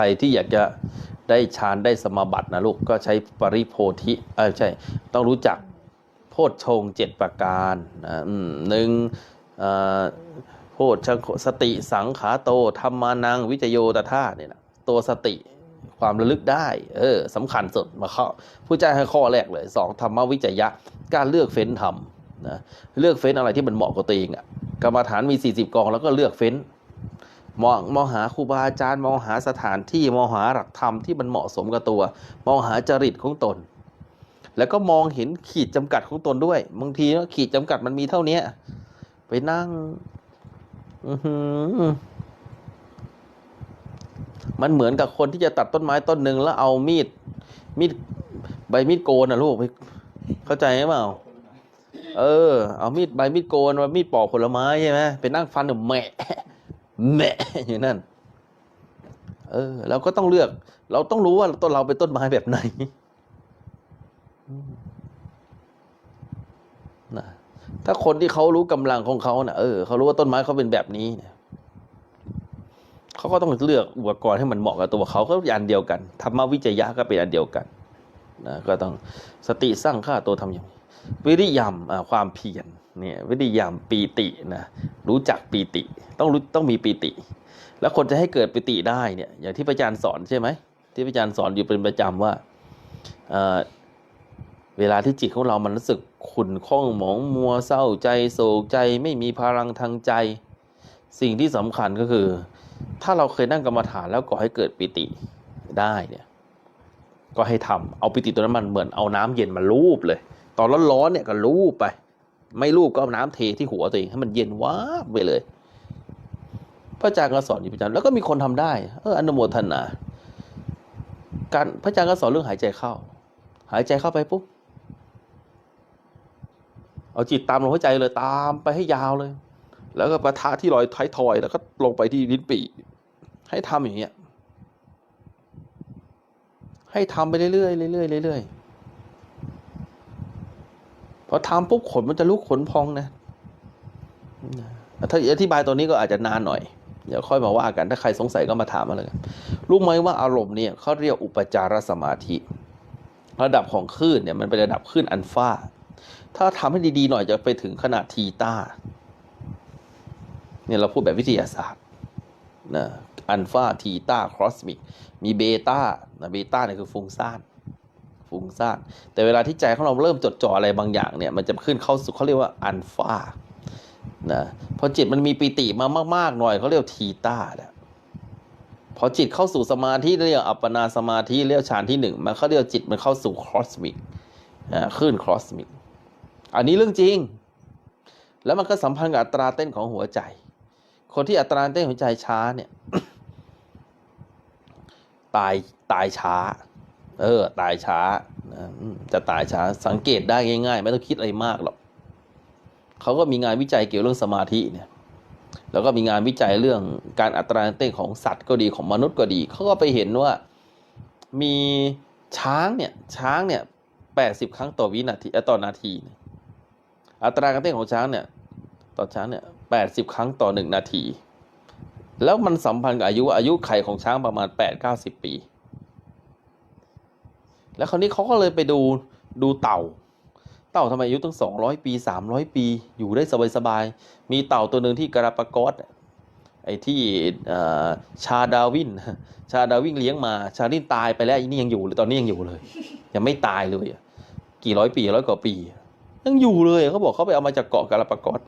ใครที่อยากจะได้ฌานได้สมาบัตินะลูกก็ใช้ปริโพธิเออใช่ต้องรู้จักโพชฌงเจ็ดประการนะหนึ่งโพชฌงสติสังขาโตธรรมานังวิจโยตถาเนี่ยนะตัวสติความระลึกได้ เออสำคัญสุดมาข้อผู้ใจให้ข้อแรกเลยสองธรรมวิจยะ การเลือกเฟ้นทำนะเลือกเฟ้นอะไรที่มันเหมาะกับตัวเองอะกรรมฐานมี 40 กองแล้วก็เลือกเฟ้น มองมองหาครูบาอาจารย์มองหาสถานที่มองหาหลักธรรมที่มันเหมาะสมกับตัว มองหาจริตของตน แล้วก็มองเห็นขีดจำกัดของตนด้วยบางทีขีดจำกัดมันมีเท่าเนี้ยไปนั่งอืมันเหมือนกับคนที่จะตัดต้นไม้ต้นหนึ่งแล้วเอามีด มีดใบมีดโกนนะลูกเข้าใจไหมเปล่าเออ เอามีดใบมีดโกนมามีดปอกผลไม้ใช่ไหมไปนั่งฟันแบบแหมะ แมะอยู่นั้นเออ เราก็ต้องเลือก เราต้องรู้ว่าต้นเราเป็นต้นไม้แบบไหนนะถ้าคนที่เขารู้กำลังของเขาเนะ่ะเออเขารู้ว่าต้นไม้เขาเป็นแบบนี้เนี่ยเขาก็ต้องเลือกอุปกรณ์ให้มันเหมาะกับตัวเขาก็อันเดียวกันธรรมวิจยะก็เป็นอันเดียวกันนะก็ต้องสติสร้างค่าตัวทำอย่างนี้วิริยมความเพียร เนี่ยวิริยมปีตินะรู้จักปีติต้องรู้ต้องมีปีติ แล้วคนจะให้เกิดปิติได้เนี่ยอย่างที่พระอาจารย์สอนใช่ไหมที่พระอาจารย์สอนอยู่เป็นประจำว่าเเวลาที่จิตของเรามันรู้สึกขุ่นข้องหมองมัวเศร้าใจโศกใจไม่มีพลังทางใจ สิ่งที่สำคัญก็คือ ถ้าเราเคยนั่งกรรมฐานแล้วก่อให้เกิดปิติได้เนี่ยก็ให้ทำเอาปิติตัวนั้นมันเหมือนเอาน้ำเย็นมาลูบเลย ตอนร้อนๆเนี่ยก็ลูบไป ไม่ลูบก็เอาน้ำเทที่หัวตัวเองให้มันเย็นวาบไปเลย พระอาจารย์ก็สอนอยู่ประจำแล้วก็มีคนทำได้ เอออนุโมทนา การพระอาจารย์ก็สอนเรื่องหายใจเข้า หายใจเข้าไปปุ๊บเอาจิตตามลมหายใจเลยตามไปให้ยาวเลย แล้วก็ประทะที่รอยท้ายทอย แล้วก็ลงไปที่ลิ้นปี่ให้ทำอย่างเงี้ย ให้ทำไปเรื่อยๆเรื่อยๆเรื่อยๆ พอทำปุ๊บขนมันจะลุกขนพองนะ ถ้าอธิบายตัวนี้ก็อาจจะนานหน่อย เดี๋ยวค่อยมาว่ากัน ถ้าใครสงสัยก็มาถามมาเลยรู้ไหมว่าอารมณ์เนี่ยเขาเรียกอุปจารสมาธิ ระดับของคลื่นเนี่ยมันเป็นระดับคลื่นอัลฟาถ้าทำให้ดีๆหน่อยจะไปถึงขนาดทีตาเนี่ยเราพูดแบบวิทยาศาสตร์นะอัลฟาทีตาครอสมิก มีเบต้านะเบต้าเนี่ยคือฟุ้งซ่าน ฟุ้งซ่าน แต่เวลาที่ใจของเราเริ่มจดจ่ออะไรบางอย่างเนี่ย มันจะขึ้นเข้าสู่เขาเรียกว่าอัลฟานะพอจิตมันมีปิติมามากๆหน่อยเขาเรียกทีต้าเนี่ยพอจิตเข้าสู่สมาธิเรียกอัปปนาสมาธิเรียกฌานที่หนึ่งมันเขาเรียกจิตมันเข้าสู่ครอสมิกอ่าคลื่นครอสมิก อันนี้เรื่องจริง แล้วมันก็สัมพันธ์กับอัตราเต้นของหัวใจ คนที่อัตราเต้นหัวใจช้าเนี่ย ตายตายช้า เออ ตายช้านะจะตายช้าสังเกตได้ง่ายๆ ไม่ต้องคิดอะไรมากหรอกเขาก็มีงานวิจัยเกี่ยวเรื่องสมาธิเนี่ยแล้วก็มีงานวิจัยเรื่องการอัตราเต้นของสัตว์ก็ดีของมนุษย์ก็ดีเขาก็ไปเห็นว่ามีช้างเนี่ยช้างเนี่ยแปดสิบครั้งต่อวินาทีเอ่อต่อนาทีอัตราการเต้นของช้างเนี่ยต่อช้างเนี่ยแปดสิบครั้งต่อหนึ่งนาที แล้วมันสัมพันธ์กับอายุอายุไขของช้างประมาณแปดเก้าสิบปี แล้วคราวนี้เขาก็เลยไปดูดูเต่า เต่าทำไมอายุตั้งสองร้อยปีสามร้อยปี อยู่ได้สบายๆ มีเต่าตัวหนึ่งที่กราปากอสไอ้ที่ชาดาวิน ชาดาวินเลี้ยงมา ชาดินตายไปแล้วอ้นี่ยังอยู่เลยตอนนี้ยังอยู่เลย ยังไม่ตายเลยกี่ร้อยปีร้อยกว่าปี ยังอยู่เลยเขาบอกเขาไปเอามาจากเกาะกาลาปากอส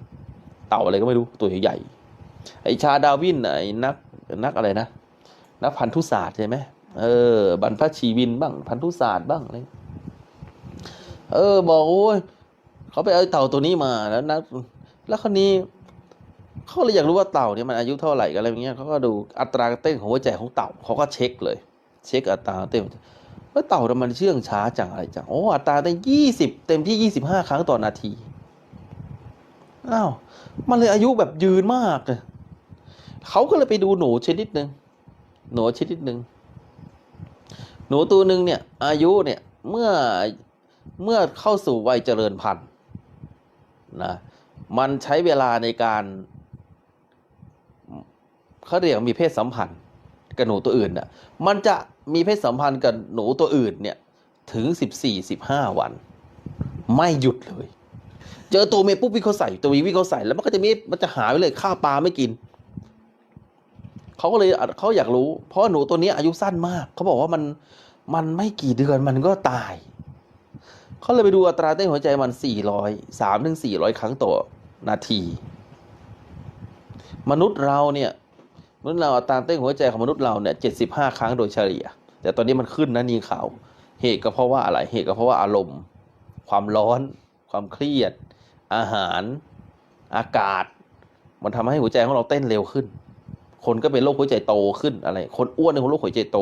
เต่าอะไรก็ไม่รู้ตัวใหญ่ๆไอ้ชาดาวินไอ้นักนักอะไรนะ นักพันธุศาสตร์ใช่ไหม เออ บรรพชีวินบ้าง พันธุศาสตร์บ้างอะไรเออ บอกโอ้ยเขาไปเอาเต่าตัวนี้มาแล้วนะแล้วคนนี้เขาเลยอยากรู้ว่าเต่าเนี่ยมันอายุเท่าไหร่กันอะไรอย่างเงี้ยเขาก็ดูอัตราเต้นของหัวใจของเต่าเขาก็เช็คเลย เช็คอัตราเต้นว่าเต่าทำไมมันเชื่องช้าจังอะไรจังโอ้อัตราเต้นยี่สิบเต็มที่ยี่สิบห้าครั้งต่อนาทีอ้าวมันเลยอายุแบบยืนมากเลยเขาก็เลยไปดูหนูชนิดหนึ่งหนูชนิดหนึ่ง หนูตัวหนึ่งเนี่ยอายุเนี่ยเมื่อเมื่อเข้าสู่วัยเจริญพันธุ์นะมันใช้เวลาในการเขาเรียกมีเพศสัมพันธ์กับหนูตัวอื่นน่ะมันจะมีเพศสัมพันธ์กับหนูตัวอื่นเนี่ยถึงสิบสี่สิบห้าวัน ไม่หยุดเลย เจอตัวเมียปุ๊บวิ่งเขาใส่ตัวเมียวิ่งเขาใส่แล้วมันก็จะมีมันจะหายไปเลยข้าวปลาไม่กิน เขาก็เลยเขาอยากรู้ เพราะหนูตัวนี้อายุสั้นมากเขาบอกว่ามันมันไม่กี่เดือนมันก็ตายเขาเลยไปดูอัตราเต้นหัวใจมันสี่ร้อยสามถึงสี่ร้อยครั้งต่อนาที มนุษย์เราเนี่ยมนุษย์เราอัตราเต้นหัวใจของมนุษย์เราเนี่ยเจ็ดสิบห้าครั้งโดยเฉลี่ย แต่ตอนนี้มันขึ้นนะนี่ข่าวเหตุก็เพราะว่าอะไรเหตุก็เพราะว่าอารมณ์ ความร้อน ความเครียด อาหาร อากาศ มันทำให้หัวใจของเราเต้นเร็วขึ้น คนก็เป็นโรคหัวใจโตขึ้นอะไร คนอ้วนเป็นโรคหัวใจโต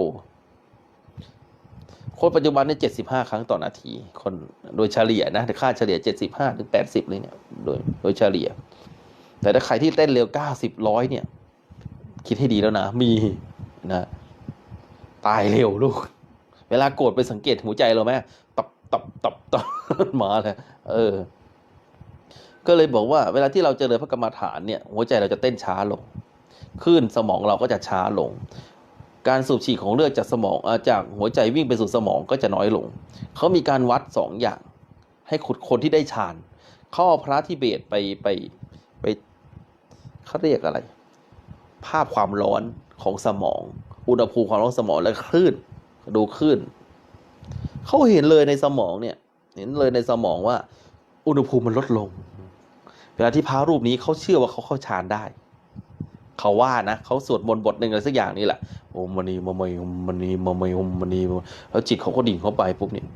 คนปัจจุบันเนี่ยเจ็ดสิบห้าครั้งต่อนาที คนโดยเฉลี่ยนะแต่ค่าเฉลี่ยเจ็ดสิบห้าถึงแปดสิบเลยเนี่ย โดยโดยเฉลี่ย แต่ถ้าใครที่เต้นเร็วเก้าสิบร้อยเนี่ย คิดให้ดีแล้วนะ มีนะ ตายเร็วลูก เวลาโกรธไปสังเกตหัวใจเราไหมตับตับตับตับมาเลยเออ ก็เลยบอกว่า เวลาที่เราเจริญพระกรรมฐานเนี่ย หัวใจเราจะเต้นช้าลง คลื่นสมองเราก็จะช้าลง การสูบฉีดของเลือดจากสมองอจากหัวใจวิ่งไปสู่สมองก็จะน้อยลง เขามีการวัดสองอย่าง ให้ขุดคนที่ได้ฌานเขาเอาพระที่เบตไปไปไปเขาเรียกอะไร ภาพความร้อนของสมอง อุณหภูมิความร้อนสมองและคลื่นดูคลื่นเขาเห็นเลยในสมองเนี่ยเห็นเลยในสมองว่า อุณหภูมิมันลดลง เวลาที่พระรูปนี้เขาเชื่อว่าเขาเข้าฌานได้ เขาว่านะเขาสวดมนต์บทหนึ่งอะไรสักอย่างนี่แหละโอมมณีมะมยมมณีมะมยมมณีแล้วจิตเขาก็ดิ่งเข้าไปปุ๊บเนี่ย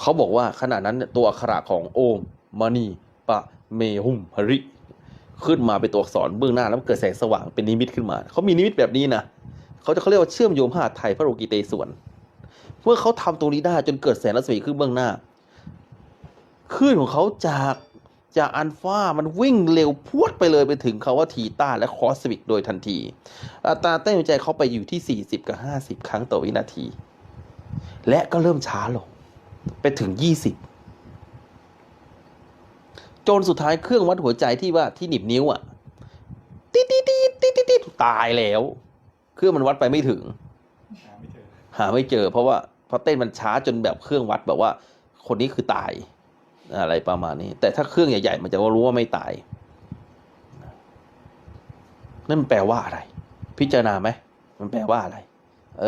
เขาบอกว่าขณะนั้นตัวอักขระของโอมมณีปะเมหุมหริขึ้นมาเป็นตัวอักษรเบื้องหน้าแล้วเกิดแสงสว่างเป็นนิมิตขึ้นมา เขามีนิมิตแบบนี้นะเขาจะเขาเรียกว่าเชื่อมโยงพระหัตถ์ไทยพระโลกีเตส่วนเมื่อเขาทำตรงนี้ได้จนเกิดแสงรัศมีขึ้นเบื้องหน้าคลื่นของเขาจาก จากอัลฟามันวิ่งเร็วพรวดไปเลยไปถึงคาว่าทีต้าและคอสวิกโดยทันที อัตราเต้นหัวใจเขาไปอยู่ที่ 40 กับ 50 ครั้งต่อวินาที และก็เริ่มช้าลง ไปถึง 20 จนสุดท้ายเครื่องวัดหัวใจที่ว่าที่หนีบนิ้วอะติดติดติดติดติดตายแล้ว เครื่องมันวัดไปไม่ถึง หาไม่เจอหาไม่เจอเพราะว่าเพราะเต้นมันช้าจนแบบเครื่องวัดแบบว่า คนนี้คือตาย อะไรประมาณนี้ แต่ถ้าเครื่องใหญ่ ๆ มันจะรู้ว่าไม่ตาย นั่นมันแปลว่าอะไร พิจารณาไหมมันแปลว่าอะไร เออ